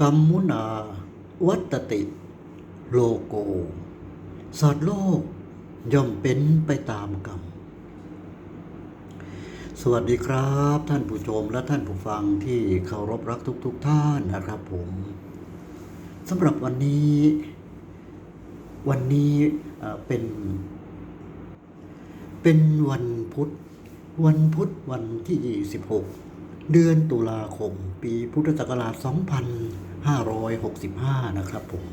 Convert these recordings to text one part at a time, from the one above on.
กรรมุนา วัตติ โลโก สัตว์โลกย่อมเป็นไปตามกรรม สวัสดีครับ ท่านผู้ชมและท่านผู้ฟังที่เคารพรักทุกๆทท่านนะครับผมสำหรับวันนี้ วันนี้เป็น เป็นวันพุธ วันพุธวันที่ 26 เดือนตุลาคม ปีพุทธศักราช 2565 นะครับผม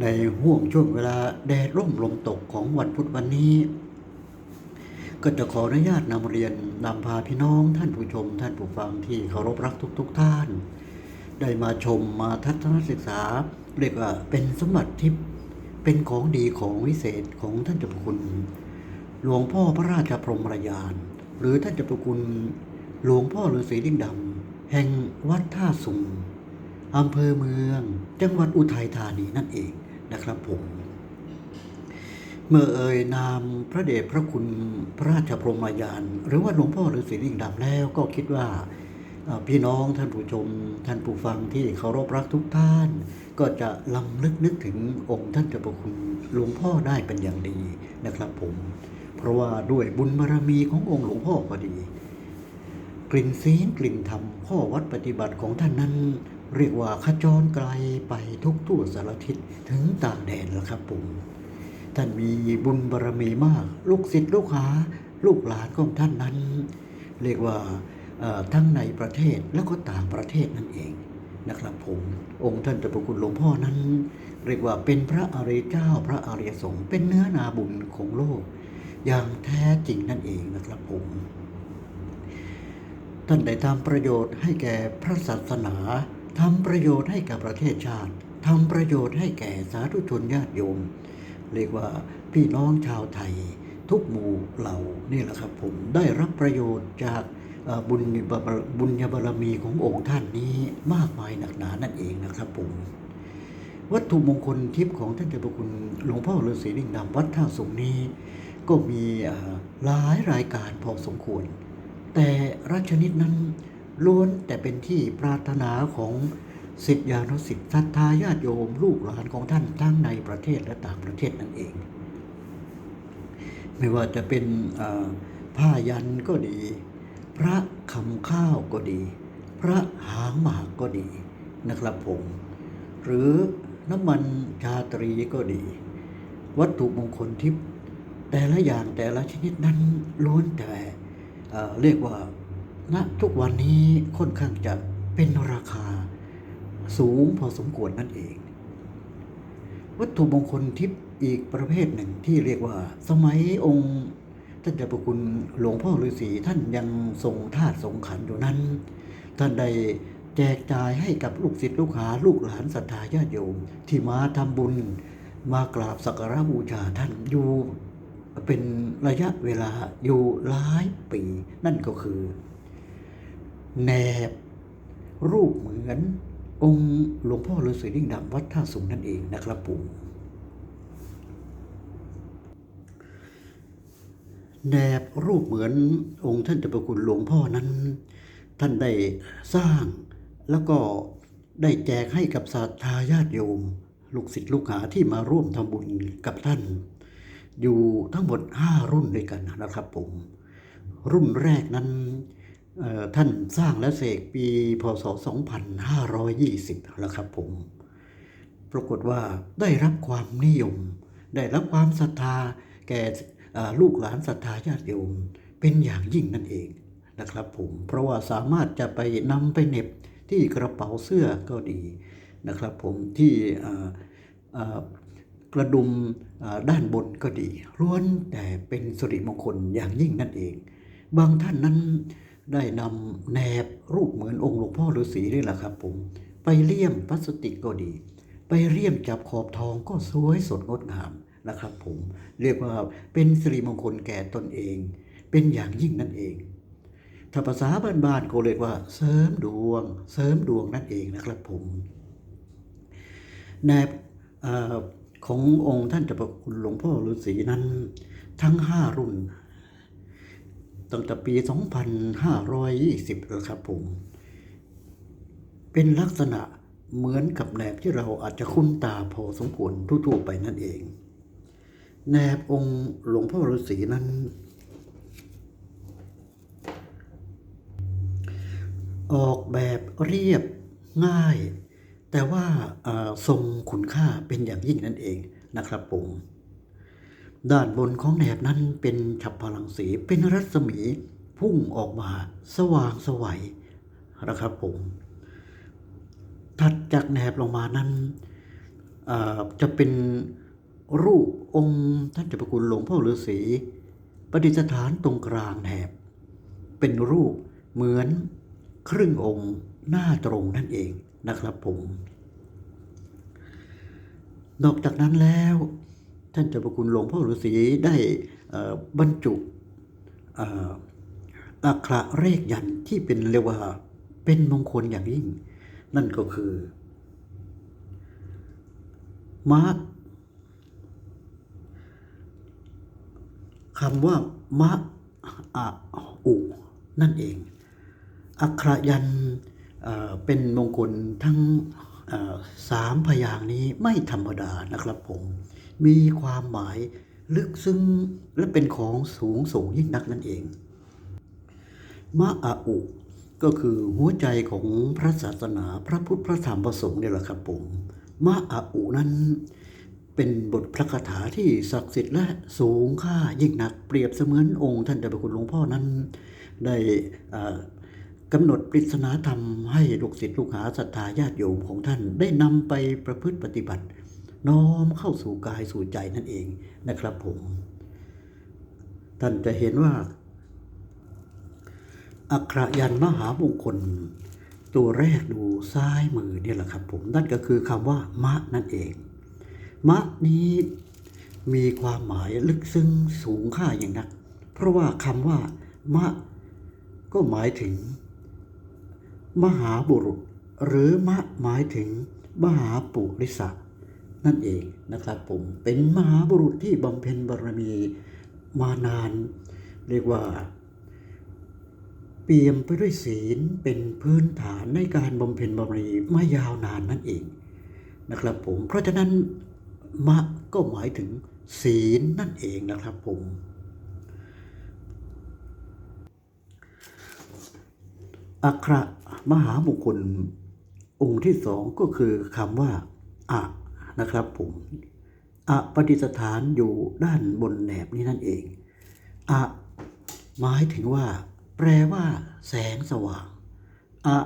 ในห่วงช่วงเวลาแดดร่มลมตกของวันพุธวันนี้ ก็จะขออนุญาตนำเรียนนำพาพี่น้องท่านผู้ชม ท่านผู้ฟังที่เคารพรักทุกๆท่าน ได้มาชมมาทัศนศึกษา เรียกว่าเป็นสมบัติทิพย์เป็นของดีของวิเศษของท่านเจ้าพระคุณหลวงพ่อพระราชพรหมรยาน หรือท่านเจ้าพระคุณหลวงพ่อฤาษีลิงดำแห่งวัดท่าสุง อำเภอเมือง จังหวัดอุทัยธานีนั่นเองนะครับผม เมื่อเอ่ยนามพระเดชพระคุณพระราชพรหมยาน หรือว่าหลวงพ่อฤาษีลิงดำแล้วก็คิดว่าพี่น้องท่านผู้ชม ท่านผู้ฟังที่เคารพรักทุกท่าน ก็จะลำลึกนึกถึงองค์ท่านเจ้าพระคุณหลวงพ่อได้เป็นอย่างดีนะครับผม เพราะว่าด้วยบุญบารมีขององค์หลวงพ่อก็ดี กลิ่นศีลกลิ่นธรรมข้อวัดปฏิบัติของท่านนั้น เรียกว่าขจรไกลไปทุกทั่วสารทิศถึงต่างแดนแล้วครับผมท่านมีบุญบารมีมาก ลูกศิษย์ลูกหา ลูกหลานของท่านนั้น เรียกว่าทั้งในประเทศแล้วก็ต่างประเทศนั่นเองนะครับผมองค์ท่านเจ้าพระคุณหลวงพ่อนั้น เรียกว่าเป็นพระอริยเจ้าพระอริยสงฆ์เป็นเนื้อนาบุญของโลก อย่างแท้จริงนั่นเองนะครับผม ท่านได้ทำประโยชน์ให้แก่พระศาสนา ทำประโยชน์ให้กับประเทศชาติทำประโยชน์ให้แก่สาธุชนญาติโยม เรียกว่าพี่น้องชาวไทย ทุกหมู่เหล่านี่แหละครับผมได้รับประโยชน์จากบุญบุญญาบารมีขององค์ท่านนี้มากมายหนักหนานั่นเองนะครับผมวัตถุมงคลทิพย์ของท่านเจ้าพระคุณหลวงพ่อฤาษีลิงดำวัดท่าสงนี้ ก็มีหลายรายการพอสมควร แต่รัชนิดนั้น ล้วนแต่เป็นที่ปรารถนาของสิทธิานุสิทธิศรัทธาญาติโยมลูกหลานของท่านทั้งในประเทศและต่างประเทศนั่นเอง ไม่ว่าจะเป็นผ้ายันก็ดี พระคำข้าวก็ดี พระหางหมากก็ดีนะครับผม หรือน้ำมันชาตรีก็ดี วัตถุมงคลทิพย์แต่ละอย่างแต่ละชนิดนั้นล้วนแต่เรียกว่า ณทุกวันนี้ค่อนข้างจะเป็นราคาสูงพอสมควรนั่นเอง วัตถุมงคลทิพย์อีกประเภทหนึ่งที่เรียกว่า สมัยองค์ท่านเจ้าประคุณหลวงพ่อฤาษีท่านยังทรงธาตุทรงขันอยู่นั้น ท่านได้แจกจ่ายให้กับลูกศิษย์ลูกหาลูกหลานศรัทธาญาติโยม ที่มาทำบุญมากราบสักการะบูชาท่านอยู่เป็นระยะเวลาอยู่หลายปี นั่นก็คือ แนบ รูปเหมือนองค์หลวงพ่อฤาษีลิงดำวัดท่าสุงนั่นเองนะครับผมแนบรูปเหมือนองค์ท่านเจ้าประคุณหลวงพ่อนั้น ท่านได้สร้างแล้วก็ได้แจกให้กับศรัทธาญาติโยม ลูกศิษย์ลูกหาที่มาร่วมทำบุญกับท่าน อยู่ทั้งหมด 5 รุ่นด้วยกันนะครับผม รุ่นแรกนั้น ท่านสร้างและเสกปี พศ 2520 แล้วครับผม ปรากฏว่าได้รับความนิยม ได้รับความศรัทธาแก่ลูกหลานศรัทธาญาติโยมเป็นอย่างยิ่งนั่นเองนะครับผม เพราะว่าสามารถจะไปนำไปเน็บที่กระเป๋าเสื้อก็ดีนะครับผมที่กระดุมด้านบนก็ดีล้วนแต่เป็นสิริมงคลอย่างยิ่งนั่นเอง บางท่านนั้น ได้นำแนบรูปเหมือนองค์หลวงพ่อฤาษีนี่แหละครับผมไปเลี่ยมพลาสติกก็ดี ไปเลี่ยมจับขอบทองก็สวยสดงดงามนะครับ ผมเรียกว่าเป็นสิริมงคลแก่ตนเอง เป็นอย่างยิ่งนั่นเอง ถ้าภาษาบ้านๆก็เรียกว่า เสริมดวง เสริมดวงนั่นเองนะครับผมแนบอขององค์ท่านเจ้าประคุณหลวงพ่อฤาษีนั้น ทั้งห้ารุ่น ตั้งแต่ปี 2520แล้วครับผม เป็นลักษณะเหมือนกับแหนบที่เราอาจจะคุ้นตาพอสมควรทั่วๆไปนั่นเอง แหนบองค์หลวงพ่อฤาษีนั้น ออกแบบเรียบง่าย แต่ว่าทรงคุณค่าเป็นอย่างยิ่งนั่นเองนะครับผม ด้านบนของแหนบนั้นเป็นฉับพลังสีเป็นรัศมีพุ่งออกมาสว่างสวัยนะครับผมถัดจากแหนบลงมานั้นจะเป็นรูปองค์ท่านเจ้าประคุณหลวงพ่อฤาษีประดิษฐานตรงกลางแหนบเป็นรูปเหมือนครึ่งองค์หน้าตรงนั่นเองนะครับผม นอกจากนั้นแล้ว ท่านเจ้าประคุณหลวงพ่อฤาษีได้บรรจุอักขระเลขยันที่เป็นเรียกว่าเป็นมงคลอย่างยิ่ง นั่นก็คือ มาร์คำว่ามะอะอุ นั่นเอง อักขระยันเป็นมงคลทั้งสามพยางนี้ไม่ธรรมดานะครับผม มีความหมายลึกซึ้งและเป็นของสูงส่งยิ่งนักนั่นเอง มะอาอุ ก็คือหัวใจของพระศาสนาพระพุทธพระธรรมพระสงฆ์เนี่ยแหละครับผมมะอาอุนั้นเป็นบทพระคาถาที่ศักดิ์สิทธิ์และสูงค่ายิ่งนักเปรียบเสมือนองค์ท่านเจ้าพระคุณหลวงพ่อนั้น ได้กำหนดปริศนาธรรมให้ลูกศิษย์ลูกหาศรัทธาญาติโยมของท่านได้นำไปประพฤติปฏิบัติ น้อมเข้าสู่กายสู่ใจนั่นเองนะครับผม ท่านจะเห็นว่า อักขระยันมหามงคล ตัวแรกดูซ้ายมือเนี่ยแหละครับผม นั่นก็คือคำว่ามะนั่นเอง มะนี้มีความหมายลึกซึ้งสูงค่าอย่างนัก เพราะว่าคำว่ามะ ก็หมายถึง มหาบุรุษ หรือมะหมายถึงมหาปุริสะ นั่นเองนะครับผมเป็นมหาบุรุษที่บำเพ็ญบารมีมานาน เรียกว่า เปี่ยมไปด้วยศีลเป็นพื้นฐานในการบำเพ็ญบารมีมายาวนานนั่นเองนะครับผมเพราะฉะนั้นมะก็หมายถึงศีลนั่นเองนะครับผมอักขรมหามงคลองค์ที่สองก็คือคำว่าอะ นะครับผมอปฏิสถานอยู่ด้านบนแหนบนี้นั่นเองอะหมายถึงว่า แปลว่า แสงสว่างอะ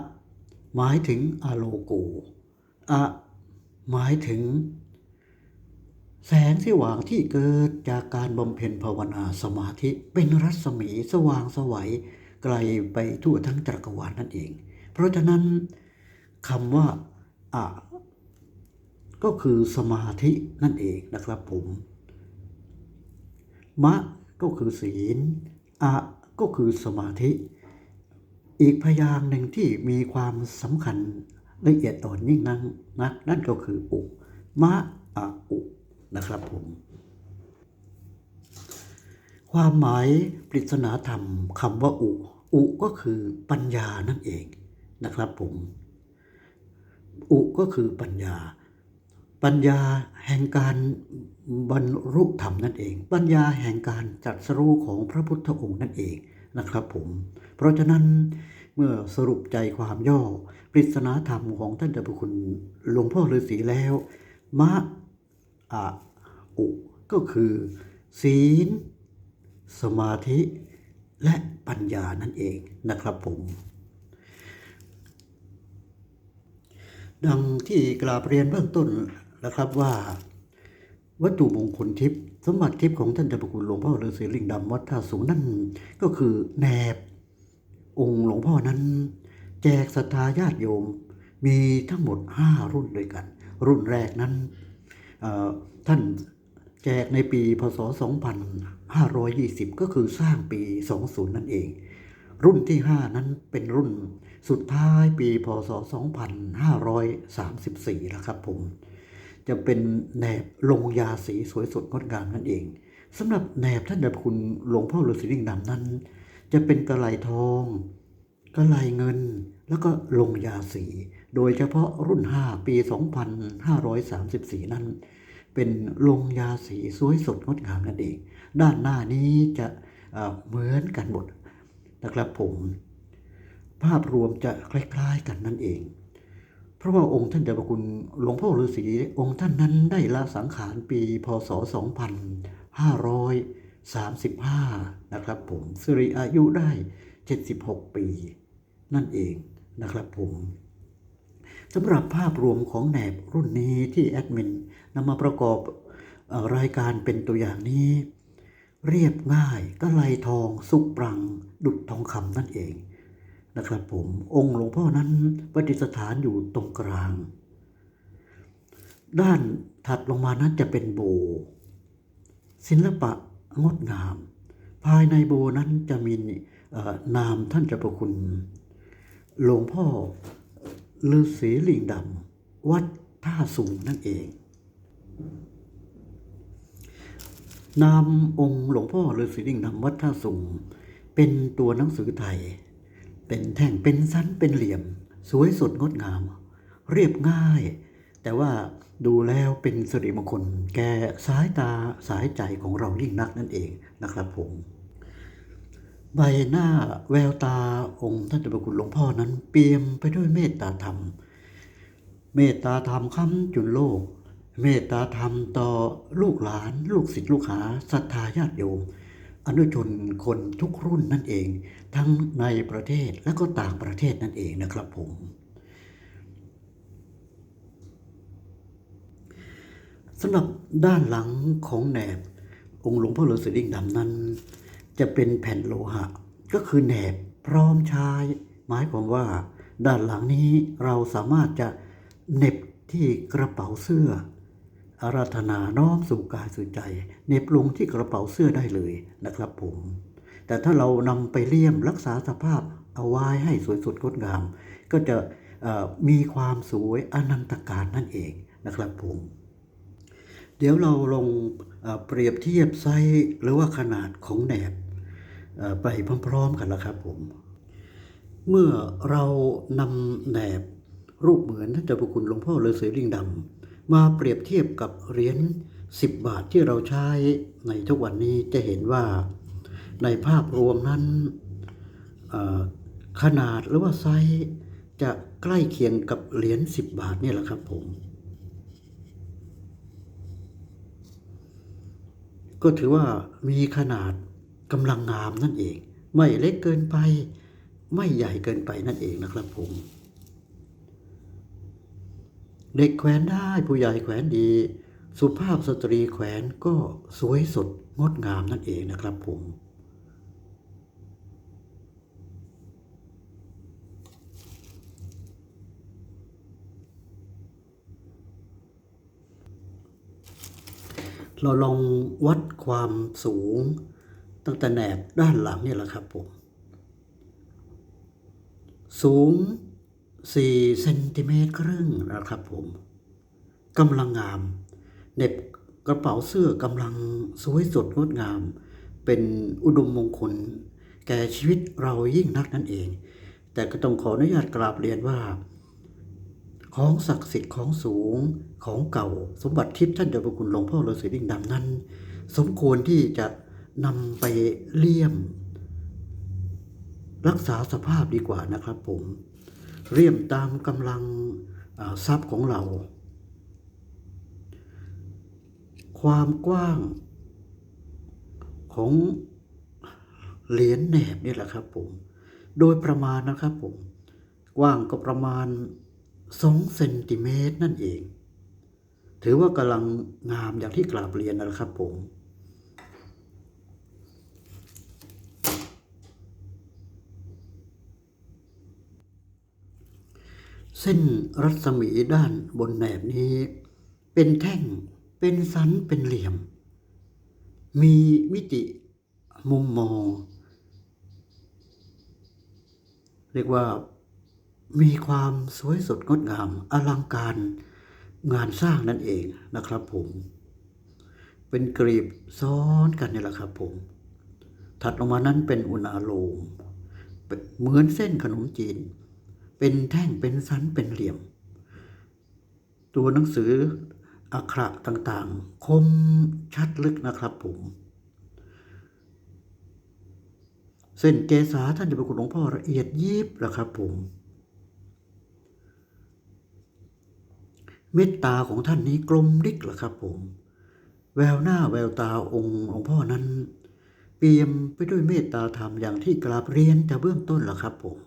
หมายถึงอะโลโกอะหมายถึง แสงสว่างที่เกิดจากการบำเพ็ญภาวนาสมาธิเป็นรัศมีสว่างสวัยไกลไปทั่วทั้งจักรวาลนั่นเอง เพราะฉะนั้นคำว่าอะ ก็คือสมาธินั่นเองนะครับผม มะก็คือศีล อะก็คือสมาธิ อีกพยางค์หนึ่งที่มีความสำคัญละเอียดอ่อนยิ่งนักนักนั่นก็คืออุ มะอะอุ นะครับผม ความหมายปริศนาธรรมคำว่าอุ อุก็คือปัญญานั่นเองนะครับผม อุก็คือปัญญา ปัญญาแห่งการบรรลุธรรมนั่นเอง ปัญญาแห่งการจัดสรู้ของพระพุทธองค์นั่นเองนะครับผม เพราะฉะนั้นเมื่อสรุปใจความย่อ ปริศนาธรรมของท่านเจ้าพระคุณหลวงพ่อฤาษีแล้ว มะอะอุก็คือ ศีล สมาธิ และปัญญานั่นเองนะครับผม ดังที่กราบเรียนเบื้องต้น นะครับว่าวัตถุมงคลทิพย์สมบัติทิพย์ของท่านเจ้าพระคุณหลวงพ่อฤาษีลิงดำวัดท่าสูงนั่นก็คือแนบ องค์หลวงพ่อนั้น แจกศรัทธาญาติโยมมีทั้งหมด 5 รุ่นด้วยกัน รุ่นแรกนั้นท่านแจกในปีพศ 2520 ก็คือสร้างปี 20 นั่นเอง รุ่นที่ 5 นั้นเป็นรุ่นสุดท้ายปีพศ 2534แล้วครับผม จะเป็นแหนบลงยาสีสวยสดงดงามนั่นเองสำหรับแหนบท่านเดบคุณหลวงพ่อฤาษีลิงดำนั้น จะเป็นกระไหลทองกระไหลเงิน แล้วก็ลงยาสี โดยเฉพาะรุ่น 5 ปี 2534 นั้น เป็นลงยาสีสวยสดงดงามนั่นเอง ด้านหน้านี้จะเหมือนกันหมดนะครับผม ภาพรวมจะคล้ายๆกันนั่นเอง พราะว่าองค์ท่านเจ้าพระคุณหลวงพ่อฤาษีองค์ท่านนั้นได้ละสังขารปีพศ 2535 นะครับผมสิริอายุได้ 76 ปี นั่นเองนะครับผมสำหรับภาพรวมของแหนบรุ่นนี้ที่แอดมินนำมาประกอบรายการเป็นตัวอย่างนี้ เรียบง่ายก็ไลทองสุกปรัง ดุจทองคำนั่นเอง นะครับผมองค์หลวงพ่อนั้นประดิษฐานอยู่ตรงกลาง ด้านถัดลงมานั้นจะเป็นโบ ศิลปะงดงาม ภายในโบนั้นจะมีนามท่านเจ้าประคุณ หลวงพ่อฤาษีลิงดำวัดท่าสูงนั่นเอง นามองค์หลวงพ่อฤาษีลิงดำวัดท่าสูงเป็นตัวหนังสือไทย เป็นแท่งเป็นสั้นเป็นเหลี่ยม สวยสดงดงาม เรียบง่าย แต่ว่าดูแล้วเป็นสิริมงคล แก่สายตาสายใจของเรายิ่งนักนั่นเองนะครับผมใบหน้าแววตาองค์ท่านเจ้าพระคุณหลวงพ่อนั้น เปี่ยมไปด้วยเมตตาธรรม เมตตาธรรมค้ำจุนโลก เมตตาธรรมต่อลูกหลาน ลูกศิษย์ลูกหาศรัทธาญาติโยม อนุชนคนทุกรุ่นนั่นเอง ทั้งในประเทศและก็ต่างประเทศนั่นเองนะครับผมสำหรับด้านหลังของแหนบ องค์หลวงพ่อฤาษีลิงดำนั้น จะเป็นแผ่นโลหะ ก็คือแหนบพร้อมใช้หมายความว่า ด้านหลังนี้เราสามารถจะเน็บที่กระเป๋าเสื้อ อาราธนาน้อมสู่กายสู่ใจเน็บลงที่กระเป๋าเสื้อได้เลยนะครับผม แต่ถ้าเรานำไปเลี่ยมรักษาสภาพเอาไว้ให้สวยสดงดงาม ก็จะมีความสวยอนันตการนั่นเองนะครับผม เดี๋ยวเราลงเอ่อเปรียบเทียบไซส์หรือว่าขนาดของแหนบไปพร้อมๆกันแล้วครับผม เมื่อเรานำแหนบรูปเหมือนท่านเจ้าพระคุณหลวงพ่อฤาษีลิงดำ มาเปรียบเทียบกับเหรียญ10 บาทที่เราใช้ในทุกวันนี้จะเห็นว่าในภาพรวมนั้นขนาดหรือว่าไซส์จะใกล้เคียงกับเหรียญ10 บาทนี่แหละครับผม ก็ถือว่ามีขนาดกำลังงามนั่นเอง ไม่เล็กเกินไป ไม่ใหญ่เกินไปนั่นเองนะครับผม เด็กแขวนได้ผู้ใหญ่แขวนดี สุภาพสตรีแขวนก็สวยสดงดงามนั่นเองนะครับผมเราลองวัดความสูงตั้งแต่แหนบด้านหลังเนี่ยแหละครับผม สูง 4เซนติเมตรครึ่งนะครับผมกำลังงามเน็บกระเป๋าเสื้อกำลังสวยสดงดงาม เป็นอุดมมงคล แก่ชีวิตเรายิ่งนักนั่นเอง แต่ก็ต้องขออนุญาตกราบเรียนว่า ของศักดิ์สิทธิ์ของสูงของเก่าสมบัติทิพย์ท่านเจ้าพระคุณหลวงพ่อฤาษีลิงดำนั้น สมควรที่จะนำไปเลี่ยม รักษาสภาพดีกว่านะครับผม เรียมตามกำลังทรัพย์ของเรา ความกว้างของเหรียญแหนบนี่แหละครับผม โดยประมาณนะครับผม กว้างก็ประมาณ2เซนติเมตรนั่นเอง ถือว่ากำลังงามอย่างที่กราบเรียนนะครับผม เส้นรัศมีด้านบนแหนบนี้ เป็นแท่งเป็นสันเป็นเหลี่ยม มีมิติมุมมอง เรียกว่ามีความสวยสดงดงาม อลังการงานสร้างนั่นเองนะครับผม เป็นกรีบซ้อนกันนี่แหละครับผม ถัดลงมานั้นเป็นอุณาโลมเป็นเหมือนเส้นขนมจีน เป็นแท่งเป็นสันเป็นเหลี่ยม ตัวหนังสืออักขระต่างๆ คมชัดลึกนะครับผม เส้นเกษาท่านจะเป็นคุณหลวงพ่อละเอียดยิบนะครับผมเมตตาของท่านนี้กลมดิกเหรอครับผม แววหน้าแววตาองค์หลวงพ่อนั้น เปี่ยมไปด้วยเมตตาธรรมอย่างที่กราบเรียนแต่เบื้องต้นเหรอครับผม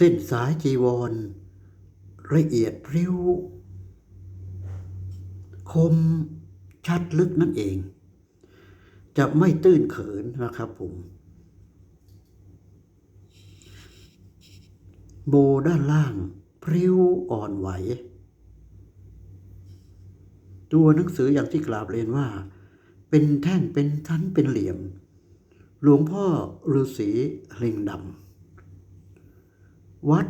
เส้นสายจีวร ละเอียดพริ้ว คมชัดลึกนั่นเอง จะไม่ตื้นเขินนะครับผม โบด้านล่าง พริ้วอ่อนไหว ตัวหนังสืออย่างที่กราบเรียนว่า เป็นแท่งเป็นชั้นเป็นเหลี่ยม หลวงพ่อฤาษีเลิงดำ วัด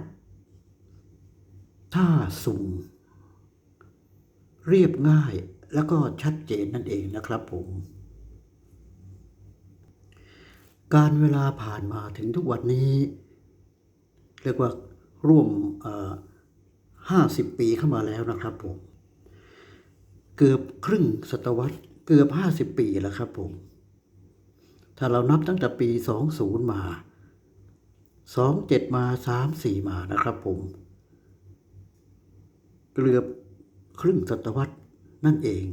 ท่าสุงเรียบง่ายแล้วก็ชัดเจนนั่นเองนะครับผม การเวลาผ่านมาถึงทุกวันนี้ เรียกว่าร่วมห้าสิบปีเข้ามาแล้วนะครับผม เกือบครึ่งศตวรรษเกือบห้าสิบปีแล้วครับผม ถ้าเรานับตั้งแต่ปีสองศูนย์มา สองเจ็ดมาสามสี่มานะครับผม เกือบครึ่งศตวรรษนั่นเอง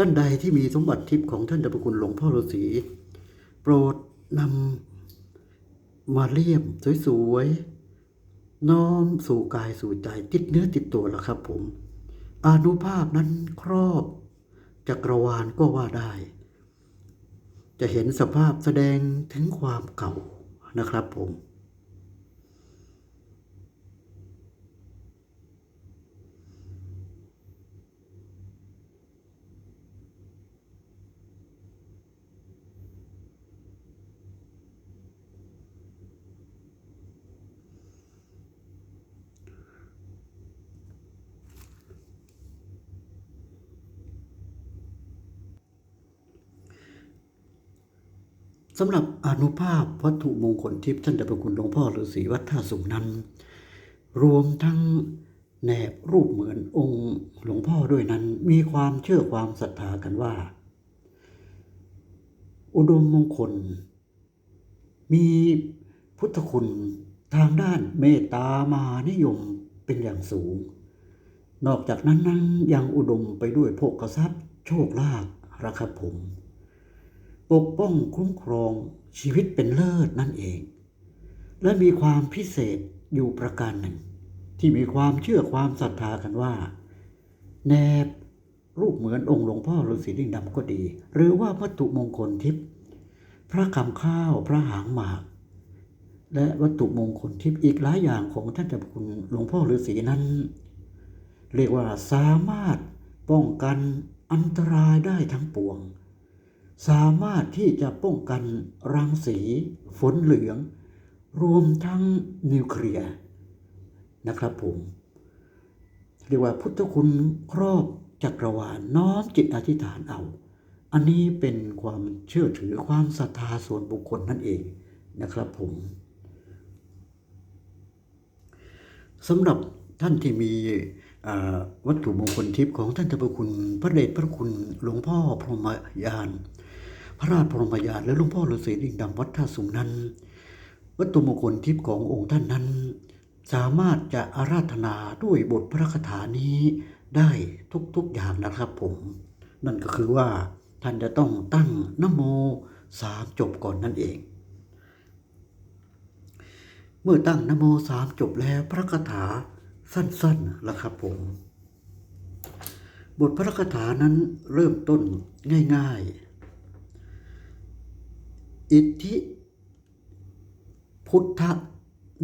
ท่านใดที่มีสมบัติทิพย์ของท่านเจ้าพระคุณหลวงพ่อฤาษีโปรดนำมาเลี่ยมสวยๆ น้อมสู่กายสู่ใจติดเนื้อติดตัวแล้วครับผม อนุภาพนั้นครอบจักรวาลก็ว่าได้ จะเห็นสภาพแสดงถึงความเก่านะครับผม สำหรับอนุภาพวัตถุมงคลทิพย์ท่านเดชพระคุณหลวงพ่อฤาษีวัดท่าสุงนั้น รวมทั้งแหนบรูปเหมือนองค์หลวงพ่อด้วยนั้น มีความเชื่อความศรัทธากันว่า อุดมมงคล มีพุทธคุณทางด้านเมตตามหานิยมเป็นอย่างสูง นอกจากนั้นนั้นยังอุดมไปด้วยโภคทรัพย์ โชคลาภระครับผม ปกป้องคุ้มครองชีวิตเป็นเลิศนั่นเอง และมีความพิเศษอยู่ประการหนึ่ง ที่มีความเชื่อความศรัทธากันว่า แนบรูปเหมือนองค์หลวงพ่อฤาษีลิงดำก็ดี หรือว่าวัตถุมงคลทิพย์พระคำข้าวพระหางหมาก และวัตถุมงคลทิพย์อีกหลายอย่างของท่านเจ้าคุณหลวงพ่อฤาษีนั้น เรียกว่าสามารถป้องกันอันตรายได้ทั้งปวง สามารถที่จะป้องกันรังสีฝนเหลือง รวมทั้งนิวเคลียร์นะครับผม เรียกว่าพุทธคุณครอบจักรวาลน้อมจิตอธิษฐานเอา อันนี้เป็นความเชื่อถือความศรัทธาส่วนบุคคลนั่นเองนะครับผมสำหรับท่านที่มีวัตถุมงคลทิพย์ของท่านเจ้าพระคุณ พระเดชพระคุณหลวงพ่อพรหมยาน พระราชพรหมยานและหลวงพ่อฤาษีลิงดำวัดท่าสุงนั้น วัตถุมงคลทิพย์ขององค์ท่านนั้น สามารถจะอาราธนาด้วยบทพระคาถานี้ได้ทุกๆอย่างนะครับผม นั่นก็คือว่าท่านจะต้องตั้งนโมสามจบก่อนนั่นเอง เมื่อตั้งนโมสามจบแล้วพระคาถาสั้นๆละครับผม บทพระคาถานั้นเริ่มต้นง่าย ๆ อิทธิพุทธ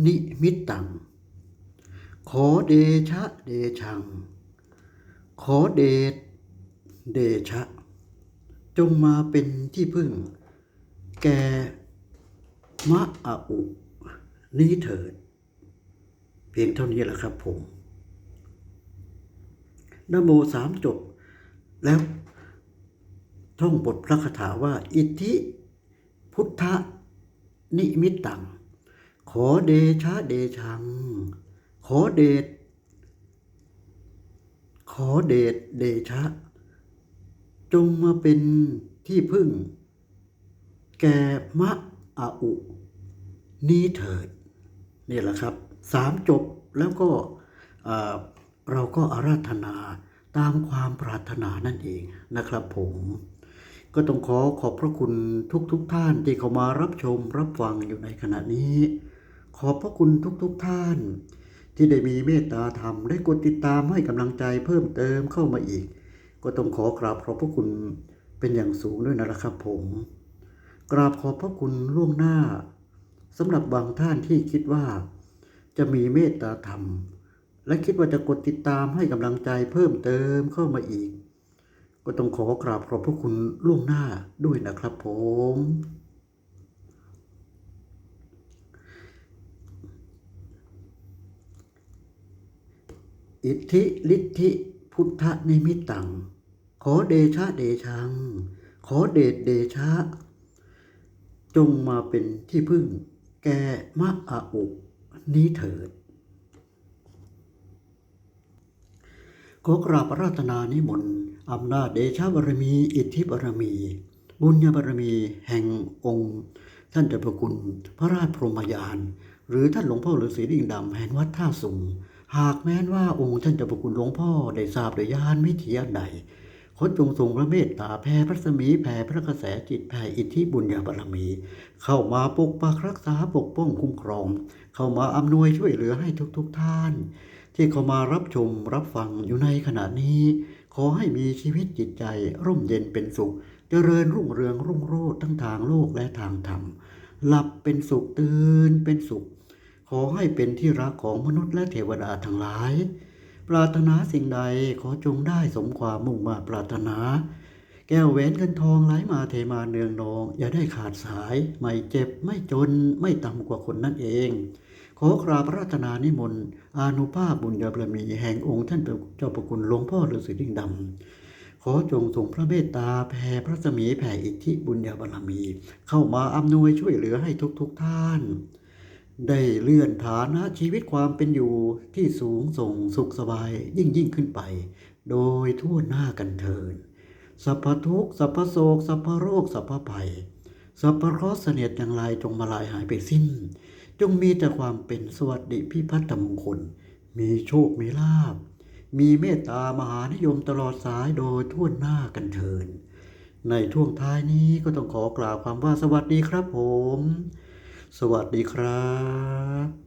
นิมิตตัง ขอเดชะเดชัง ขอเดชเดชะ จงมาเป็นที่พึ่ง แก่มะอาอุ นี้เถิด เพียงเท่านี้แหละครับผมนโมสามจบ แล้วท่องบทพระคาถาว่า อิทธิ พุทธนิมิตตัง ขอเดชะเดชัง ขอเดช ขอเดชเดชะ จงมาเป็นที่พึ่ง แก่มะอาอุ นี้เถิดนี่แหละครับสามจบแล้วก็เอ่อเราก็อาราธนาตามความปรารถนานั่นเองนะครับผม ก็ต้องขอขอบพระคุณทุกๆทท่านที่เข้ามารับชมรับฟังอยู่ในขณะนี้ ขอบพระคุณทุกๆทท่าน ที่ได้มีเมตตาธรรมได้กดติดตามให้กำลังใจเพิ่มเติมเข้ามาอีก ก็ต้องขอกราบขอบพระคุณเป็นอย่างสูงด้วยนะครับผม กราบขอบพระคุณล่วงหน้าสำหรับบางท่านที่คิดว่า จะมีเมตตาธรรม และคิดว่าจะกดติดตามให้กำลังใจเพิ่มเติมเข้ามาอีก ก็ต้องขอกราบขอบพระคุณล่วงหน้าด้วยนะครับผม อิทธิฤทธิพุทธนิมิตตัง ขอเดชะเดชัง ขอเดชเดชะ จงมาเป็นที่พึ่งแก่มะอาอุนี้เถิด ขอกราบอาราธนานิมนต์อำนาจเดชบารมี อิทธิบารมี บุญญาบารมีแห่งองค์ ท่านเจ้าพระคุณ พระราชพรหมยาน หรือท่านหลวงพ่อฤาษีดิ่งดำแห่งวัดท่าสุงหากแม้นว่าองค์ท่านเจ้าพระคุณหลวงพ่อได้ทราบโดยยานวิถีอันใดขอจงทรงพระเมตตาแผ่พระสมีแผ่พระกระแสจิตแผ่อิทธิบุญญาบารมี เข้ามาปกปักรักษาปกป้องคุ้มครอง เข้ามาอำนวยช่วยเหลือให้ทุกๆทท่าน ที่เข้ามารับชมรับฟังอยู่ในขณะนี้ ขอให้มีชีวิตจิตใจร่มเย็นเป็นสุข เจริญรุ่งเรืองรุ่งโรจน์ทั้งทางโลกและทางธรรม หลับเป็นสุขตื่นเป็นสุข ขอให้เป็นที่รักของมนุษย์และเทวดาทั้งหลาย ปรารถนาสิ่งใดขอจงได้สมความมุ่งมาปรารถนา แก้วแหวนเงินทองไหลมาเทมาเนืองนอง อย่าได้ขาดสาย ไม่เจ็บไม่จนไม่ต่ำกว่าคนนั่นเอง ขอกราบพระราชนานิมนต์อานุภาพบุญญาบารมีแห่งองค์ท่านเจ้าประคุณหลวงพ่อฤาษีดิ่งดำขอจงทรงพระเมตตาแผ่พระสมีแผ่อิทธิบุญญาบารมี เข้ามาอำนวยช่วยเหลือให้ทุกๆทท่าน ได้เลื่อนฐานะชีวิตความเป็นอยู่ที่สูงส่งสุขสบายยิ่งยิ่งขึ้นไป โดยทั่วหน้ากันเทินสัพพทุกข์สัพพโศกสัพพโรคสัพพภัยสัพพเคราะห์เสนียดอย่างไรจงมาลายหายไปสิ้น จงมีแต่ความเป็นสวัสดิพิพัฒนมงคล มีโชค มีลาภมีเมตตามหานิยมตลอดสายโดยทั่วหน้ากันเทิน ในท่วงท้ายนี้ก็ต้องขอกล่าวความว่าสวัสดีครับผม สวัสดีครับ